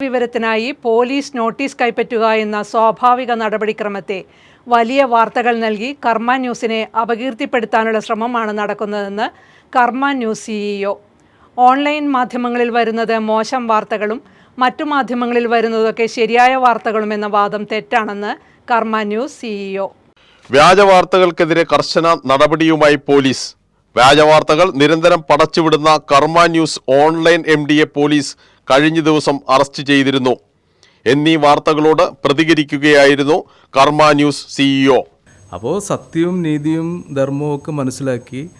വിവരത്തിനായി police notice കൈപ്പറ്റുക എന്ന സ്വാഭാവിക നടപടിക്രമത്തെ വലിയ വാർത്തകൾ നൽകി കർമ്മ ന്യൂസിനെ അപകീർത്തിപ്പെടുത്താനുള്ള ശ്രമമാണ് നടക്കുന്നതെന്ന് കർമ്മ ന്യൂസ് സിഇഒ ഓൺലൈൻ മാധ്യമങ്ങളിൽ വരുന്നത് മോശം വാർത്തകളും മറ്റു മാധ്യമങ്ങളിൽ വരുന്നതൊക്കെ ശരിയായ വാർത്തകളും എന്ന വാദം തെറ്റാണെന്ന് കർമ്മ ന്യൂസ് സിഇഒ വ്യാജ വാർത്തകൾക്കെതിരെ കർശന നടപടിയുമായി പോലീസ്. വ്യാജ വാർത്തകൾ നിരന്തരം പടച്ചുവിടുന്ന കർമ്മ ന്യൂസ് ഓൺലൈൻ എം പോലീസ് കഴിഞ്ഞ ദിവസം അറസ്റ്റ് ചെയ്തിരുന്നു. എന്നീ വാർത്തകളോട് പ്രതികരിക്കുകയായിരുന്നു കർമ്മ ന്യൂസ് സിഇഒ. അപ്പോൾ സത്യവും നീതിയും ധർമ്മവും ഒക്കെ മനസ്സിലാക്കി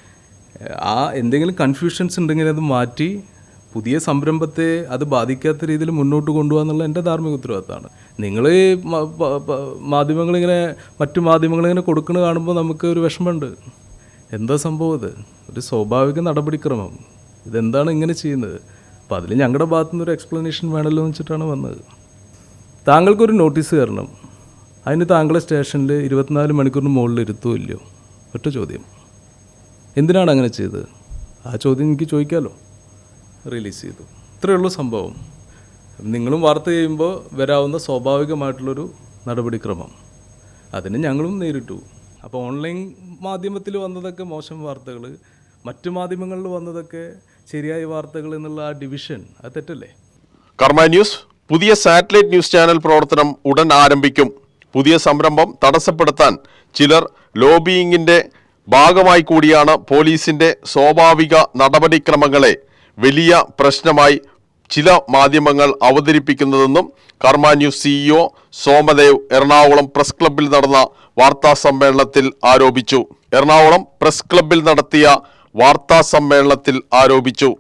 ആ എന്തെങ്കിലും കൺഫ്യൂഷൻസ് ഉണ്ടെങ്കിൽ അത് മാറ്റി പുതിയ സംരംഭത്തെ അത് ബാധിക്കാത്ത രീതിയിൽ മുന്നോട്ട് കൊണ്ടുപോകാന്നുള്ള എന്റെ ധാർമ്മിക ഉത്തരവാദിത്തമാണ്. നിങ്ങൾ മാധ്യമങ്ങളിങ്ങനെ മറ്റു മാധ്യമങ്ങളിങ്ങനെ കൊടുക്കുന്നത് കാണുമ്പോൾ നമുക്ക് ഒരു വിഷമമുണ്ട്. എന്താ സംഭവം ഇത്? ഒരു സ്വാഭാവിക നടപടിക്രമം. ഇതെന്താണ് ഇങ്ങനെ ചെയ്യുന്നത്? അപ്പോൾ അതിൽ ഞങ്ങളുടെ ഭാഗത്തു നിന്നൊരു എക്സ്പ്ലനേഷൻ വേണമല്ലോ എന്ന് വെച്ചിട്ടാണ് വന്നത്. താങ്കൾക്കൊരു നോട്ടീസ് തരണം. അതിന് താങ്കളെ സ്റ്റേഷനിൽ ഇരുപത്തിനാല് മണിക്കൂറിന് മുകളിൽ ഇരുത്തുമില്ലയോ ഒറ്റ ചോദ്യം. എന്തിനാണ് അങ്ങനെ ചെയ്തത്? ആ ചോദ്യം എനിക്ക് ചോദിക്കാമല്ലോ റിലീസ് ചെയ്തു. ഇത്രയേ ഉള്ളൂ സംഭവം. നിങ്ങളും വാർത്ത ചെയ്യുമ്പോൾ വരാവുന്ന സ്വാഭാവികമായിട്ടുള്ളൊരു നടപടിക്രമം. അതിന് ഞങ്ങളും നേരിട്ടു. അപ്പോൾ ഓൺലൈൻ മാധ്യമത്തിൽ വന്നതൊക്കെ മോശം വാർത്തകൾ മറ്റു മാധ്യമങ്ങളിൽ വന്നതൊക്കെ ശരിയായ വാർത്തകൾ എന്നുള്ള ആ ഡിവിഷൻ അത് തെറ്റല്ലേ? കർമ്മ ന്യൂസ് പുതിയ സാറ്റലൈറ്റ് ന്യൂസ് ചാനൽ പ്രവർത്തനം ഉടൻ ആരംഭിക്കും. പുതിയ സംരംഭം തടസ്സപ്പെടുത്താൻ ചിലർ ലോബിയിങ്ങിന്റെ ഭാഗമായി കൂടിയാണ് പോലീസിന്റെ സ്വാഭാവിക നടപടിക്രമങ്ങളെ വലിയ പ്രശ്നമായി ചില മാധ്യമങ്ങൾ അവതരിപ്പിക്കുന്നതെന്നും Karma News CEO Somadev Ernakulam press ക്ലബ്ബിൽ നടന്ന വാർത്താ സമ്മേളനത്തിൽ ആരോപിച്ചു. എറണാകുളം പ്രസ് ക്ലബ്ബിൽ നടത്തിയ വാർത്താ സമ്മേളനത്തിൽ ആരോപിച്ചു.